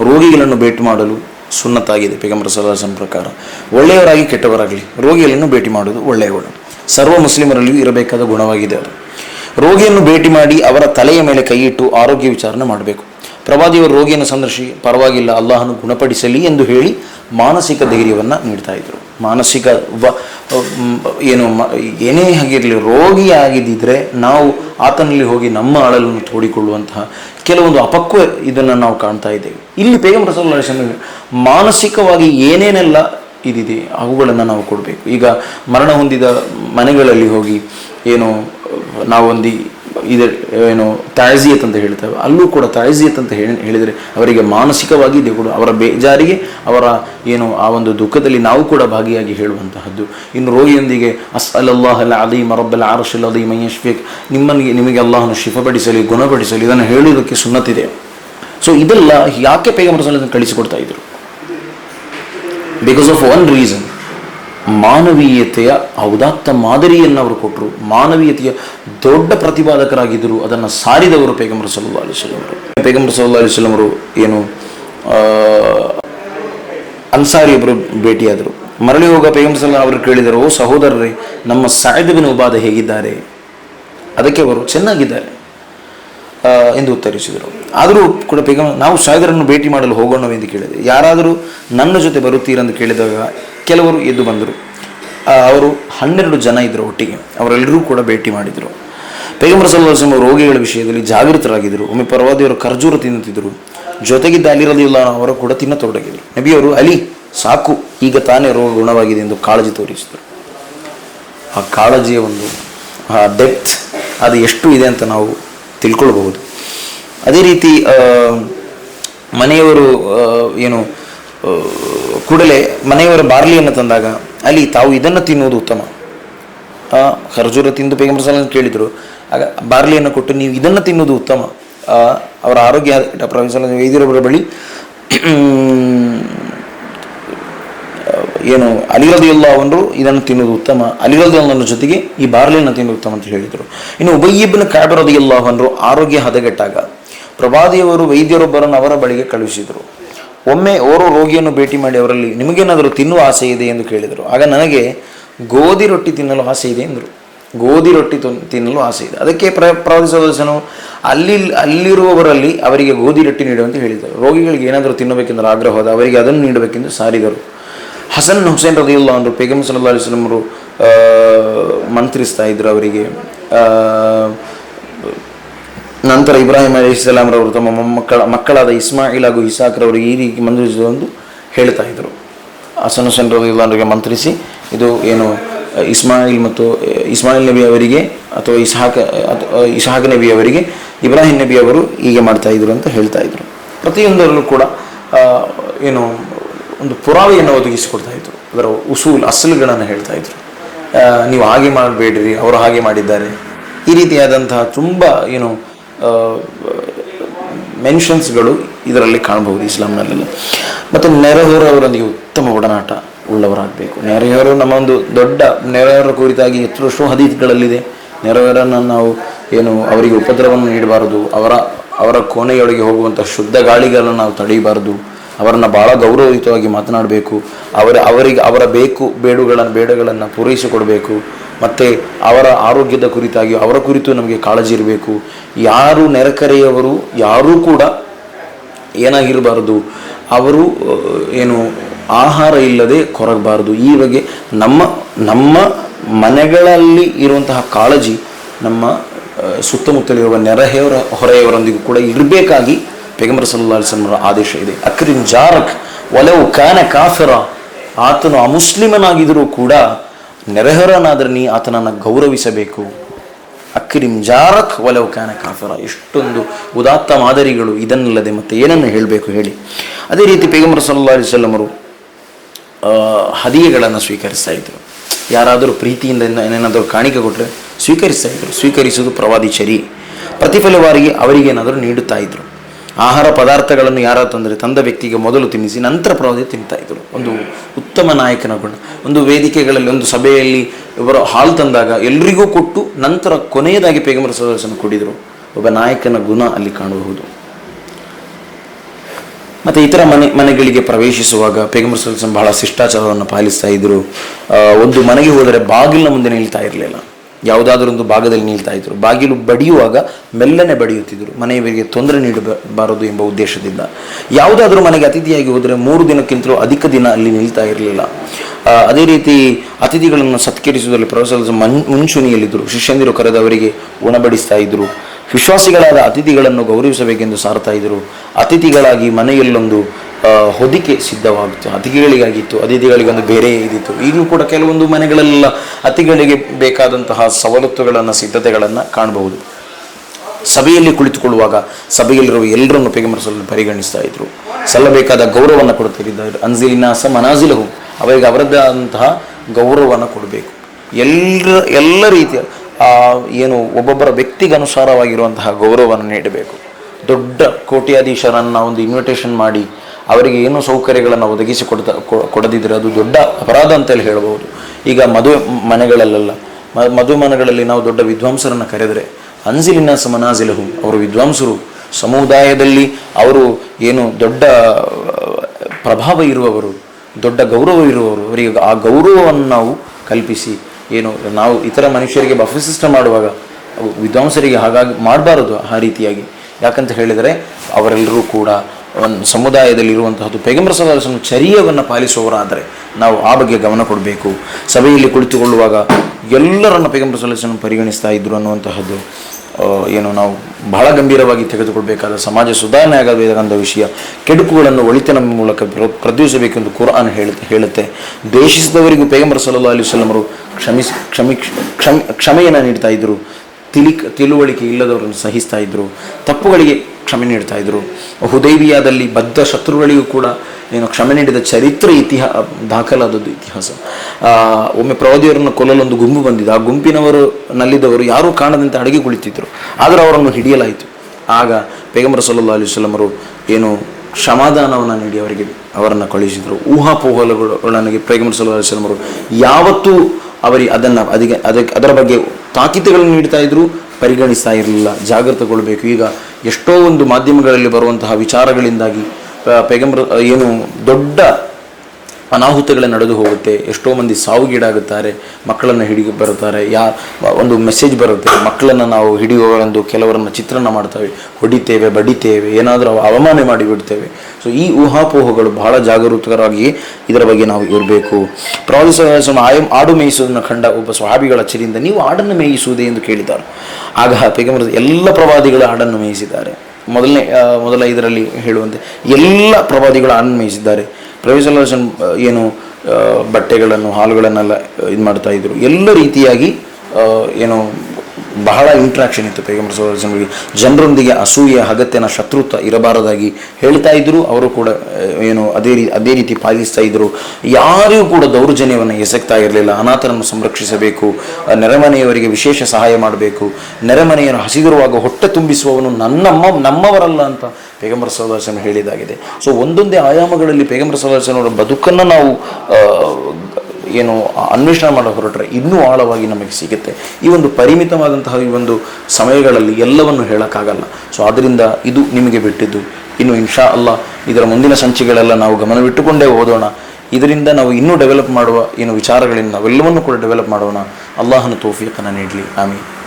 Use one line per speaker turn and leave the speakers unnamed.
ರೋಗಿಗಳನ್ನು ಭೇಟಿ ಮಾಡಲು ಸುನ್ನತ್ತಾಗಿದೆ ಪೇಗಂಬರ ಸಲಹಸನ ಪ್ರಕಾರ. ಒಳ್ಳೆಯವರಾಗಿ ಕೆಟ್ಟವರಾಗಲಿ ರೋಗಿಗಳನ್ನು ಭೇಟಿ ಮಾಡುವುದು ಒಳ್ಳೆಯ ಗುಣ ಸರ್ವ ಮುಸ್ಲಿಮರಲ್ಲಿಯೂ ಇರಬೇಕಾದ ಗುಣವಾಗಿದೆ ಅದು. ರೋಗಿಯನ್ನು ಭೇಟಿ ಮಾಡಿ ಅವರ ತಲೆಯ ಮೇಲೆ ಕೈಯಿಟ್ಟು ಆರೋಗ್ಯ ವಿಚಾರಣೆ ಮಾಡಬೇಕು. ಪ್ರವಾದಿಯವರು ರೋಗಿಯನ್ನು ಸಂದರ್ಶಿ, ಪರವಾಗಿಲ್ಲ, ಅಲ್ಲಾಹನು ಗುಣಪಡಿಸಲಿ ಎಂದು ಹೇಳಿ ಮಾನಸಿಕ ಧೈರ್ಯವನ್ನು ನೀಡ್ತಾ ಇದ್ರು. ಮಾನಸಿಕ ವ ಏನು ಏನೇ ಆಗಿರಲಿ ರೋಗಿಯಾಗಿದ್ದರೆ ನಾವು ಆತನಲ್ಲಿ ಹೋಗಿ ನಮ್ಮ ಅಳಲನ್ನು ತೋಡಿಕೊಳ್ಳುವಂತಹ ಕೆಲವೊಂದು ಅಪಕ್ವ ಇದನ್ನು ನಾವು ಕಾಣ್ತಾ ಇದ್ದೇವೆ. ಇಲ್ಲಿ ಬೇಗ ಅಲೈಹಿ ಮಾನಸಿಕವಾಗಿ ಏನೇನೆಲ್ಲ ಇದಿದೆ, ಅವುಗಳನ್ನು ನಾವು ಕೊಡಬೇಕು. ಈಗ ಮರಣ ಹೊಂದಿದ ಮನೆಗಳಲ್ಲಿ ಹೋಗಿ, ಏನು ನಾವೊಂದು ಇದು, ಏನು ತಾಯಜಿಯತ್ ಅಂತ ಹೇಳ್ತೇವೆ. ಅಲ್ಲೂ ಕೂಡ ತಾಯಜಿಯತ್ ಅಂತ ಹೇಳಿ, ಹೇಳಿದರೆ ಅವರಿಗೆ ಮಾನಸಿಕವಾಗಿ ಕೂಡ. ಅವರ ಬೇಜಾರಿಗೆ, ಅವರ, ಏನು, ಆ ಒಂದು ದುಃಖದಲ್ಲಿ ನಾವು ಕೂಡ ಭಾಗಿಯಾಗಿ ಹೇಳುವಂತಹದ್ದು. ಇನ್ನು ರೋಗಿಯೊಂದಿಗೆ ಅಸ್ ಅಲ್ಲಾಹ್ ಅಲ್ಲ ಅಲಿ ಮರಬ್ಬಲ್ಲ ಆರಶಲ್ ಅಲಿ ಮಯ್ಯಶ್ಫೇಕ್ ನಿಮ್ಮನಿಗೆ, ನಿಮಗೆ ಅಲ್ಲಾಹನು ಶಿಫಪಡಿಸಲಿ, ಗುಣಪಡಿಸಲಿ, ಇದನ್ನು ಹೇಳುವುದಕ್ಕೆ ಸುನ್ನತಿದೆ ಸೊ ಇದೆಲ್ಲ ಯಾಕೆ ಪೇಗಂಬರ ಸಲ ಕಳಿಸಿಕೊಡ್ತಾ ಇದ್ರು? ಬಿಕಾಸ್ ಆಫ್ ಒನ್ ರೀಸನ್ ಮಾನವೀಯತೆಯ ಔದಾತ್ತ ಮಾದರಿಯನ್ನು ಅವರು ಕೊಟ್ಟರು ಮಾನವೀಯತೆಯ ದೊಡ್ಡ ಪ್ರತಿಪಾದಕರಾಗಿದ್ದರು. ಅದನ್ನು ಸಾರಿದವರು ಪೇಗಂಬರ ಸಲ್ಲಾ ಅಲಿಸ್ಲಮರು ಪೇಗಂಬರ ಸಲ್ಲಾ ಅಲಿಸ್ಲಮರು ಏನು ಅನ್ಸಾರಿ ಒಬ್ಬರು ಭೇಟಿಯಾದರು. ಮರಳಿ ಹೋಗ ಪೇಗಂಬರ ಅವರು ಕೇಳಿದರು, ಓ ಸಹೋದರರೇ, ನಮ್ಮ ಸಾಯದವಿನ ಉಪಾದ ಹೇಗಿದ್ದಾರೆ? ಅದಕ್ಕೆ ಅವರು ಚೆನ್ನಾಗಿದ್ದಾರೆ ಎಂದು ಉತ್ತರಿಸಿದರು. ಆದರೂ ಕೂಡ ಪೇಗಂಬರ್, ನಾವು ಸಾಯಿದರನ್ನು ಭೇಟಿ ಮಾಡಲು ಹೋಗೋಣವೆಂದು ಕೇಳಿದೆ. ಯಾರಾದರೂ ನನ್ನ ಜೊತೆ ಬರುತ್ತೀರೆಂದು ಕೇಳಿದಾಗ ಕೆಲವರು ಎದ್ದು ಬಂದರು. ಅವರು ಹನ್ನೆರಡು ಜನ ಇದ್ದರು ಒಟ್ಟಿಗೆ. ಅವರೆಲ್ಲರೂ ಕೂಡ ಭೇಟಿ ಮಾಡಿದರು. ಪೈಗಂಬರ ಸಲ್ಲಾಸಂ ರೋಗಿಗಳ ವಿಷಯದಲ್ಲಿ ಜಾಗೃತರಾಗಿದ್ದರು. ಒಮ್ಮೆ ಪರವಾದಿಯವರು ಖರ್ಜೂರ ತಿನ್ನುತ್ತಿದ್ದರು. ಜೊತೆಗಿದ್ದ ಅಲಿರಲಿಲ್ಲ ಅವರು ಕೂಡ ತಿನ್ನತೊಡಗಿದರು ನಬಿಯವರು, ಅಲಿ, ಸಾಕು. ಈಗ ತಾನೇ ರೋಗ ಗುಣವಾಗಿದೆ ಎಂದು ಕಾಳಜಿ ತೋರಿಸಿದರು. ಆ ಕಾಳಜಿಯ ಒಂದು, ಆ ಡೆಪ್ತ್ ಅದು ಎಷ್ಟು ಇದೆ ಅಂತ ನಾವು ತಿಳ್ಕೊಳ್ಬಹುದು. ಅದೇ ರೀತಿ ಮನೆಯವರು ಏನು ಕೂಡಲೇ ಮನೆಯವರ ಬಾರ್ಲಿಯನ್ನು ತಂದಾಗ ಅಲ್ಲಿ ತಾವು ಇದನ್ನು ತಿನ್ನುವುದು ಉತ್ತಮ. ಖರ್ಜೂರ ತಿಂದು ಪೇಗಂಬರ ಸಲ ಕೇಳಿದರು. ಆಗ ಬಾರ್ಲಿಯನ್ನು ಕೊಟ್ಟು ನೀವು ಇದನ್ನು ತಿನ್ನುವುದು ಉತ್ತಮ. ಅವರ ಆರೋಗ್ಯ ಡಾಕ್ಟರ್ ವೈದ್ಯರೊಬ್ಬರ ಬಳಿ, ಏನು ಅಲಿರದಿಲ್ಲ ಅವರು ಇದನ್ನು ತಿನ್ನುವುದು ಉತ್ತಮ. ಅಲಿರದಿಲ್ಲನ ಜೊತೆಗೆ ಈ ಬಾರ್ಲಿಯನ್ನು ತಿನ್ನುವುದು ಉತ್ತಮ ಅಂತ ಹೇಳಿದರು. ಇನ್ನು ಉಬಯ್ಯಬ್ನ ಕಾಬರದಿಲ್ಲ ಅವರು ಆರೋಗ್ಯ ಹದಗೆಟ್ಟಾಗ ಪ್ರಭಾದಿಯವರು ವೈದ್ಯರೊಬ್ಬರನ್ನು ಅವರ ಬಳಿಗೆ ಕಳುಹಿಸಿದರು. ಒಮ್ಮೆ ಓರೋ ರೋಗಿಯನ್ನು ಭೇಟಿ ಮಾಡಿ ಅವರಲ್ಲಿ ನಿಮಗೇನಾದರೂ ತಿನ್ನುವ ಆಸೆ ಇದೆ ಎಂದು ಕೇಳಿದರು. ಆಗ ನನಗೆ ಗೋಧಿ ರೊಟ್ಟಿ ತಿನ್ನಲು ಆಸೆ ಇದೆ ಎಂದರು. ಗೋಧಿ ರೊಟ್ಟಿ ತುನ್- ತಿನ್ನಲು ಆಸೆ ಇದೆ. ಅದಕ್ಕೆ ಪ್ರ ಪ್ರವಾದಿ ಸದಸ್ಯನು ಅಲ್ಲಿ, ಅಲ್ಲಿರುವವರಲ್ಲಿ ಅವರಿಗೆ ಗೋಧಿ ರೊಟ್ಟಿ ನೀಡುವಂತೆ ಹೇಳಿದರು. ರೋಗಿಗಳಿಗೆ ಏನಾದರೂ ತಿನ್ನಬೇಕೆಂದರೆ ಆಗ್ರಹವಾದ ಅವರಿಗೆ ಅದನ್ನು ನೀಡಬೇಕೆಂದು ಸಾರಿದರು. ಹಸನ್ ಹುಸೇನ್ ರದಿಯುಲ್ಲಾ ಅಂದರು ಪೇಗಂ ಸಲ್ಲಾ ಅಲಿಸ್ಲಮರು ಮಂತ್ರಿಸ್ತಾ ಇದ್ರು ಅವರಿಗೆ. ನಂತರ ಇಬ್ರಾಹಿಂ ಅಲಿ ಇಸ್ಲಾಂರವರು ತಮ್ಮ ಮೊಮ್ಮಕ್ಕಳ ಮಕ್ಕಳಾದ ಇಸ್ಮಾಯಿಲ್ ಹಾಗೂ ಇಸಾಕ್ರವರಿಗೆ ಈ ರೀತಿ ಮಂತ್ರಿಸುವಂದು ಹೇಳ್ತಾ ಇದ್ರು. ಹಸನ್ ರದಿಯುಲ್ಲಾರಿಗೆ ಮಂತ್ರಿಸಿ, ಇದು ಏನು, ಇಸ್ಮಾಯಿಲ್ ಮತ್ತು, ಇಸ್ಮಾಯಿಲ್ ನಬಿ ಅವರಿಗೆ ಅಥವಾ ಇಸಾಕ್ ಇಸಾಕ್ ನಬಿ ಅವರಿಗೆ, ಇಬ್ರಾಹಿಂ ನಬಿ ಅವರು ಹೀಗೆ ಮಾಡ್ತಾ ಇದ್ರು ಅಂತ ಹೇಳ್ತಾ ಇದ್ರು. ಪ್ರತಿಯೊಂದರಲ್ಲೂ ಕೂಡ ಏನು, ಒಂದು ಪುರಾವೆಯನ್ನು ಒದಗಿಸಿಕೊಡ್ತಾ ಇದ್ರು. ಅದರ ಉಸೂಲ್, ಅಸಲುಗಳನ್ನು ಹೇಳ್ತಾ ಇದ್ರು. ನೀವು ಹಾಗೆ ಮಾಡಬೇಡ್ರಿ, ಅವರು ಹಾಗೆ ಮಾಡಿದ್ದಾರೆ. ಈ ರೀತಿಯಾದಂತಹ ತುಂಬ, ಏನು ಮೆನ್ಷನ್ಸ್ಗಳು ಇದರಲ್ಲಿ ಕಾಣಬಹುದು ಇಸ್ಲಾಂನಲ್ಲೆಲ್ಲ. ಮತ್ತು ನೆರೆಹೊರೆಯವರೊಂದಿಗೆ ಉತ್ತಮ ಒಡನಾಟ ಉಳ್ಳವರಾಗಬೇಕು. ನೆರೆಹೊರೆ ನಮ್ಮ ಒಂದು ದೊಡ್ಡ, ನೆರೆಹೊರ ಕುರಿತಾಗಿ ಎಷ್ಟೋ ಹದೀತ್ಗಳಲ್ಲಿದೆ. ನೆರೆಹೊರನ್ನು ನಾವು ಏನು ಅವರಿಗೆ ಉಪದ್ರವವನ್ನು ನೀಡಬಾರದು, ಅವರ ಅವರ ಕೋಣೆಯೊಳಗೆ ಹೋಗುವಂಥ ಶುದ್ಧ ಗಾಳಿಗಳನ್ನು ನಾವು ತಡೆಯಬಾರದು. ಅವರನ್ನು ಭಾಳ ಗೌರವಯುತವಾಗಿ ಮಾತನಾಡಬೇಕು. ಅವರ, ಅವರಿಗೆ, ಅವರ ಬೇಕು, ಬೇಡುಗಳನ್ನು, ಬೇಡಗಳನ್ನು ಪೂರೈಸಿಕೊಡಬೇಕು. ಮತ್ತು ಅವರ ಆರೋಗ್ಯದ ಕುರಿತಾಗಿ, ಅವರ ಕುರಿತು ನಮಗೆ ಕಾಳಜಿ ಇರಬೇಕು. ಯಾರು ನೆರೆಕರೆಯವರು, ಯಾರೂ ಕೂಡ ಏನಾಗಿರಬಾರ್ದು. ಅವರು ಏನು, ಆಹಾರ ಇಲ್ಲದೆ ಕೊರಗಬಾರ್ದು. ಈ ಬಗ್ಗೆ ನಮ್ಮ ನಮ್ಮ ಮನೆಗಳಲ್ಲಿ ಇರುವಂತಹ ಕಾಳಜಿ ನಮ್ಮ ಸುತ್ತಮುತ್ತಲಿರುವ ನೆರೆಹೊರ ಹೊರೆಯವರೊಂದಿಗೂ ಕೂಡ ಇರಬೇಕಾಗಿ ಪೆಗಂಬರ ಸಲ್ಲಾಲ್ಸಮರ ಆದೇಶ ಇದೆ. ಅಕ್ರಿನ್ ಜಾರಕ್ ಒಲವು ಕಾನ ಕಾಫಿರ. ಆತನು ಅಮುಸ್ಲಿಮನಾಗಿದ್ದರೂ ಕೂಡ ನೆರೆಹೊರನಾದರೆ ನೀ ಆತನನ್ನು ಗೌರವಿಸಬೇಕು. ಅಕ್ರಿಮ್ ಜಾರಕ್ ಒಲವು ಕಾನ ಕಾಫಿರ. ಎಷ್ಟೊಂದು ಉದಾತ್ತ ಮಾದರಿಗಳು ಇದನ್ನಲ್ಲದೆ ಮತ್ತೆ ಏನನ್ನು ಹೇಳಬೇಕು ಹೇಳಿ. ಅದೇ ರೀತಿ ಪೇಗಂಬರ ಸಲ್ಲಾ ಅಲಿಸಲ್ಲಮರು ಹದಿಯೆಗಳನ್ನು ಸ್ವೀಕರಿಸ್ತಾ ಇದ್ದರು ಯಾರಾದರೂ ಪ್ರೀತಿಯಿಂದ ಏನ- ಏನೇನಾದರೂ ಕಾಣಿಕೆ ಕೊಟ್ಟರೆ ಸ್ವೀಕರಿಸ್ತಾ ಇದ್ರು. ಸ್ವೀಕರಿಸುವುದು ಪ್ರವಾದಿ ಚರಿ. ಪ್ರತಿಫಲವಾಗಿ ಅವರಿಗೇನಾದರೂ ನೀಡುತ್ತಾ ಇದ್ರು. ಆಹಾರ ಪದಾರ್ಥಗಳನ್ನು ಯಾರ ತಂದರೆ ತಂದ ವ್ಯಕ್ತಿಗೆ ಮೊದಲು ತಿನ್ನಿಸಿ ನಂತರ ಪ್ರವಾದಿ ತಿಂತಾ ಇದ್ರು. ಒಂದು ಉತ್ತಮ ನಾಯಕನ ಗುಣ. ಒಂದು ವೇದಿಕೆಗಳಲ್ಲಿ, ಒಂದು ಸಭೆಯಲ್ಲಿ ಇವರು ಹಾಲು ತಂದಾಗ ಎಲ್ರಿಗೂ ಕೊಟ್ಟು ನಂತರ ಕೊನೆಯದಾಗಿ ಪೇಗಮರ ಸದಸ್ಯನ ಕುಡಿದರು. ಒಬ್ಬ ನಾಯಕನ ಗುಣ ಅಲ್ಲಿ ಕಾಣಬಹುದು. ಮತ್ತು ಇತರ ಮನೆ, ಮನೆಗಳಿಗೆ ಪ್ರವೇಶಿಸುವಾಗ ಪೇಗಮರ ಸದಸ್ಯನ ಬಹಳ ಶಿಷ್ಟಾಚಾರವನ್ನು ಪಾಲಿಸ್ತಾ ಇದ್ರು. ಒಂದು ಮನೆಗೆ ಹೋದರೆ ಬಾಗಿಲಿನ ಮುಂದೆ ನಿಲ್ತಾ ಇರಲಿಲ್ಲ. ಯಾವುದಾದ್ರೂ ಒಂದು ಭಾಗದಲ್ಲಿ ನಿಲ್ತಾ ಇದ್ರು. ಬಾಗಿಲು ಬಡಿಯುವಾಗ ಮೆಲ್ಲನೆ ಬಡಿಯುತ್ತಿದ್ದರು ಮನೆಯವರಿಗೆ ತೊಂದರೆ ನೀಡಬಾರದು ಎಂಬ ಉದ್ದೇಶದಿಂದ. ಯಾವುದಾದ್ರೂ ಮನೆಗೆ ಅತಿಥಿಯಾಗಿ ಹೋದರೆ ಮೂರು ದಿನಕ್ಕಿಂತಲೂ ಅಧಿಕ ದಿನ ಅಲ್ಲಿ ನಿಲ್ತಾ ಇರಲಿಲ್ಲ. ಅದೇ ರೀತಿ ಅತಿಥಿಗಳನ್ನು ಸತ್ಕರಿಸುವುದರಲ್ಲಿ ಪ್ರೊಫೆಸರ್ ಮನ್ ಮುಂಚೂಣಿಯಲ್ಲಿದ್ದರು ಶಿಷ್ಯಂದಿರು ಕರೆದವರಿಗೆ ಉಣಬಡಿಸ್ತಾ ಇದ್ದರು ವಿಶ್ವಾಸಿಗಳಾದ ಅತಿಥಿಗಳನ್ನು ಗೌರವಿಸಬೇಕೆಂದು ಸಾರ್ತಾ ಇದ್ದರು ಅತಿಥಿಗಳಾಗಿ ಮನೆಯಲ್ಲೊಂದು ಹೊದಿಕೆ ಸಿದ್ಧವಾಗಿತ್ತು ಅತಿಥಿಗಳಿಗಾಗಿತ್ತು, ಅತಿಥಿಗಳಿಗೊಂದು ಬೇರೆ ಇದಿತ್ತು ಈಗಲೂ ಕೂಡ ಕೆಲವೊಂದು ಮನೆಗಳೆಲ್ಲ ಅತಿಥಿಗಳಿಗೆ ಬೇಕಾದಂತಹ ಸವಲತ್ತುಗಳನ್ನು, ಸಿದ್ಧತೆಗಳನ್ನು ಕಾಣಬಹುದು. ಸಭೆಯಲ್ಲಿ ಕುಳಿತುಕೊಳ್ಳುವಾಗ ಸಭೆಯಲ್ಲಿರುವ ಎಲ್ಲರನ್ನು ಪೆಗಮರಿಸಲು ಪರಿಗಣಿಸ್ತಾ ಇದ್ರು. ಸಲ್ಲಬೇಕಾದ ಗೌರವವನ್ನು ಕೊಡುತ್ತಿದ್ದಾರೆ ಅನ್ಸಿಲಿನಾಸ ಮನಾಜಿಲಹು, ಅವರಿಗೆ ಅವರದ್ದಾದಂತಹ ಗೌರವವನ್ನು ಕೊಡಬೇಕು. ಎಲ್ಲರ, ಎಲ್ಲ ರೀತಿಯ ಏನು ಒಬ್ಬೊಬ್ಬರ ವ್ಯಕ್ತಿಗನುಸಾರವಾಗಿರುವಂತಹ ಗೌರವವನ್ನು ನೀಡಬೇಕು. ದೊಡ್ಡ ಕೋಟ್ಯಾಧೀಶರನ್ನು ಒಂದು ಇನ್ವಿಟೇಷನ್ ಮಾಡಿ ಅವರಿಗೆ ಏನು ಸೌಕರ್ಯಗಳನ್ನು ಒದಗಿಸಿ ಕೊಡ್ತಾ ಕೊಡದಿದ್ದರೆ ಅದು ದೊಡ್ಡ ಅಪರಾಧ ಅಂತೇಳಿ ಹೇಳ್ಬೋದು ಈಗ ಮದುವೆ ಮನೆಗಳಲ್ಲೆಲ್ಲ ಮದುವೆ ಮನೆಗಳಲ್ಲಿ ನಾವು ದೊಡ್ಡ ವಿದ್ವಾಂಸರನ್ನು ಕರೆದರೆ, ಅಂಜಿಲಿನ ಸಮನಾಜಿಲಹು, ಅವರು ವಿದ್ವಾಂಸರು. ಸಮುದಾಯದಲ್ಲಿ ಅವರು ಏನು ದೊಡ್ಡ ಪ್ರಭಾವ ಇರುವವರು, ದೊಡ್ಡ ಗೌರವ ಇರುವವರು, ಅವರಿಗೆ ಆ ಗೌರವವನ್ನು ನಾವು ಕಲ್ಪಿಸಿ, ಏನು ನಾವು ಇತರ ಮನುಷ್ಯರಿಗೆ ಬಫೆ ಸಿಸ್ಟಮ್ ಮಾಡುವಾಗ ವಿದ್ವಾಂಸರಿಗೆ ಹಾಗಾಗಿ, ಮಾಡಬಾರದು ಆ ರೀತಿಯಾಗಿ. ಯಾಕಂತ ಹೇಳಿದರೆ, ಅವರೆಲ್ಲರೂ ಕೂಡ ಒಂದು ಸಮುದಾಯದಲ್ಲಿರುವಂತಹದ್ದು ಪೈಗಂಬರ ಸದಾಸನ ಚರ್ಯವನ್ನು ಪಾಲಿಸುವವರಾದರೆ ನಾವು ಆ ಬಗ್ಗೆ ಗಮನ ಕೊಡಬೇಕು. ಸಭೆಯಲ್ಲಿ ಕುಳಿತುಕೊಳ್ಳುವಾಗ ಎಲ್ಲರನ್ನು ಪೈಗಂಬರ ಸಲಸನ್ನು ಪರಿಗಣಿಸ್ತಾ ಇದ್ರು ಅನ್ನುವಂತಹದ್ದು ಏನು ನಾವು ಬಹಳ ಗಂಭೀರವಾಗಿ ತೆಗೆದುಕೊಳ್ಬೇಕಾದ ಸಮಾಜ ಸುಧಾರಣೆ ಆಗಬೇಕಾದ ವಿಷಯ. ಕೆಡುಕುಗಳನ್ನು ಒಳಿತನ ಮೂಲಕ ಪ್ರದೇಶಬೇಕೆಂದು ಪ್ರದ್ಯೋಗಿಸಬೇಕೆಂದು ಕುರಾನ್ ಹೇಳುತ್ತೆ ಹೇಳುತ್ತೆ. ದ್ವೇಷಿಸಿದವರಿಗೂ ಪೇಗಂಬರ ಸಲ್ಲಾ ಅಲಿ ವಸಲ್ಲಮರು ಕ್ಷಮಿಸಿ ಕ್ಷಮಿ, ಕ್ಷಮ, ಕ್ಷಮೆಯನ್ನು ನೀಡ್ತಾ ಇದ್ರು. ತಿಳಿ ತಿಳುವಳಿಕೆ ಇಲ್ಲದವರನ್ನು ಸಹಿಸ್ತಾ ಇದ್ದರು ತಪ್ಪುಗಳಿಗೆ ಕ್ಷಮೆ ನೀಡ್ತಾ ಇದ್ದರು ಹುದೈವಿಯಾದಲ್ಲಿ ಬದ್ಧ ಶತ್ರುಗಳಿಗೂ ಕೂಡ ಏನು ಕ್ಷಮೆ ನೀಡಿದ ಚರಿತ್ರೆ ಇತಿಹಾಸ ದಾಖಲಾದದ್ದು ಇತಿಹಾಸ. ಒಮ್ಮೆ ಪ್ರವಾದಿಯವರನ್ನು ಕೊಲ್ಲಲು ಒಂದು ಗುಂಪು ಬಂದಿದೆ. ಆ ಗುಂಪಿನವರು ನಲ್ಲಿದ್ದವರು ಯಾರೂ ಕಾಣದಂತೆ ಅಡುಗೆ ಕುಳಿತಿದ್ದರು ಆದರೆ ಅವರನ್ನು ಹಿಡಿಯಲಾಯಿತು. ಆಗ ಪೇಗಂಬರ ಸಲ್ಲಾ ಅಲಿ ವಸಲ್ಲಮರು ಏನು ಕ್ಷಮಾದಾನವನ್ನು ನೀಡಿ ಅವರಿಗೆ ಅವರನ್ನು ಕಳುಹಿಸಿದರು. ಊಹಾಪೋಹಲುಗಳೊಳಗೆ ಪೇಗಂಬರ ಸಲ್ಲಾ ಅಲಿ ವಸಲ್ಲಮರು ಯಾವತ್ತೂ ಅವರಿಗೆ ಅದನ್ನು ಅದಕ್ಕೆ ಅದಕ್ಕೆ ಅದರ ಬಗ್ಗೆ ತಾಕೀತುಗಳನ್ನು ನೀಡ್ತಾ ಇದ್ರು, ಪರಿಗಣಿಸ್ತಾ ಇರಲಿಲ್ಲ. ಜಾಗೃತಗೊಳ್ಬೇಕು ಈಗ ಎಷ್ಟೋ ಒಂದು ಮಾಧ್ಯಮಗಳಲ್ಲಿ ಬರುವಂತಹ ವಿಚಾರಗಳಿಂದಾಗಿ ಪೆಗಂಬ್ರ, ಏನು ದೊಡ್ಡ ಅನಾಹುತಗಳೇ ನಡೆದು ಹೋಗುತ್ತೆ. ಎಷ್ಟೋ ಮಂದಿ ಸಾವುಗೀಡಾಗುತ್ತಾರೆ. ಮಕ್ಕಳನ್ನು ಹಿಡಿ ಬರುತ್ತಾರೆ. ಯಾ, ಒಂದು ಮೆಸೇಜ್ ಬರುತ್ತೆ. ಮಕ್ಕಳನ್ನು ನಾವು ಹಿಡಿಯುವವರೆಂದು ಕೆಲವರನ್ನು ಚಿತ್ರಣ ಮಾಡ್ತೇವೆ. ಹೊಡಿತೇವೆ, ಬಡಿತೇವೆ, ಏನಾದರೂ ಅವಮಾನ ಮಾಡಿಬಿಡ್ತೇವೆ. ಸೊ ಈ ಊಹಾಪೋಹಗಳು ಬಹಳ ಜಾಗರೂಕರಾಗಿ ಇದರ ಬಗ್ಗೆ ನಾವು ಇರಬೇಕು. ಪ್ರವಾದಿಸ ಆಯ ಆಡು ಮೇಯಿಸುವುದನ್ನು ಕಂಡ ಒಬ್ಬ ಸ್ವಾಭಿಗಳ ಅಚ್ಚರಿಯಿಂದ ನೀವು ಆಡನ್ನು ಮೇಯಿಸುವುದೇ ಎಂದು ಕೇಳಿದ್ದಾರೆ. ಆಗ ಪೇಗಮರ ಎಲ್ಲ ಪ್ರವಾದಿಗಳು ಆಡನ್ನು ಮೇಯಿಸಿದ್ದಾರೆ. ಮೊದಲನೇ ಮೊದಲ ಇದರಲ್ಲಿ ಹೇಳುವಂತೆ ಎಲ್ಲ ಪ್ರವಾದಿಗಳು ಆಡನ್ನು ಮೇಯಿಸಿದ್ದಾರೆ. ಪ್ರವೇಶನ್ ಏನು ಬಟ್ಟೆಗಳನ್ನು ಹಾಲುಗಳನ್ನೆಲ್ಲ ಇದು ಮಾಡ್ತಾ ಇದ್ರು. ಎಲ್ಲ ರೀತಿಯಾಗಿ ಏನು ಬಹಳ ಇಂಟ್ರಾಕ್ಷನ್ ಇತ್ತು ಪೈಗಂಬರ್ ಸಹೋದರರಿಗೆ ಜನರೊಂದಿಗೆ ಅಸೂಯೆ ಅಗತ್ಯನ ಶತ್ರುತ್ವ ಇರಬಾರದಾಗಿ ಹೇಳ್ತಾ ಇದ್ರು ಅವರು ಕೂಡ ಏನು, ಅದೇ ರೀ, ಅದೇ ರೀತಿ ಪಾಲಿಸ್ತಾ ಇದ್ರು ಯಾರಿಗೂ ಕೂಡ ದೌರ್ಜನ್ಯವನ್ನು ಎಸಗ್ತಾ ಇರಲಿಲ್ಲ. ಅನಾಥರನ್ನು ಸಂರಕ್ಷಿಸಬೇಕು. ನೆರೆಮನೆಯವರಿಗೆ ವಿಶೇಷ ಸಹಾಯ ಮಾಡಬೇಕು. ನೆರೆಮನೆಯನ್ನು ಹಸಿದಿರುವಾಗ ಹೊಟ್ಟೆ ತುಂಬಿಸುವವನು ನನ್ನಮ್ಮ, ನಮ್ಮವರಲ್ಲ ಅಂತ ಪೇಗಂಬರ ಸಹೋದರಸನ ಹೇಳಿದಾಗಿದೆ. ಸೊ ಒಂದೊಂದೇ ಆಯಾಮಗಳಲ್ಲಿ ಪೇಗಂಬರ ಸಹೋದರಸನವರ ಬದುಕನ್ನು ನಾವು ಏನು ಅನ್ವೇಷಣೆ ಮಾಡೋ ಹೊರಟ್ರೆ ಇನ್ನೂ ಆಳವಾಗಿ ನಮಗೆ ಸಿಗುತ್ತೆ. ಈ ಒಂದು ಪರಿಮಿತವಾದಂತಹ ಈ ಒಂದು ಸಮಯಗಳಲ್ಲಿ ಎಲ್ಲವನ್ನು ಹೇಳೋಕ್ಕಾಗಲ್ಲ. ಸೊ ಆದ್ದರಿಂದ ಇದು ನಿಮಗೆ ಬಿಟ್ಟಿದ್ದು. ಇನ್ನು ಇನ್ಶಾ ಅಲ್ಲ ಇದರ ಮುಂದಿನ ಸಂಚಿಗಳೆಲ್ಲ ನಾವು ಗಮನವಿಟ್ಟುಕೊಂಡೇ ಓದೋಣ. ಇದರಿಂದ ನಾವು ಇನ್ನೂ ಡೆವಲಪ್ ಮಾಡುವ ಏನು ವಿಚಾರಗಳಿಂದ ನಾವೆಲ್ಲವನ್ನು ಕೂಡ ಡೆವಲಪ್ ಮಾಡೋಣ. ಅಲ್ಲಾಹನ ತೋಫಿಯಕ್ಕನ್ನು ನೀಡಲಿ. ಆಮೀನ್.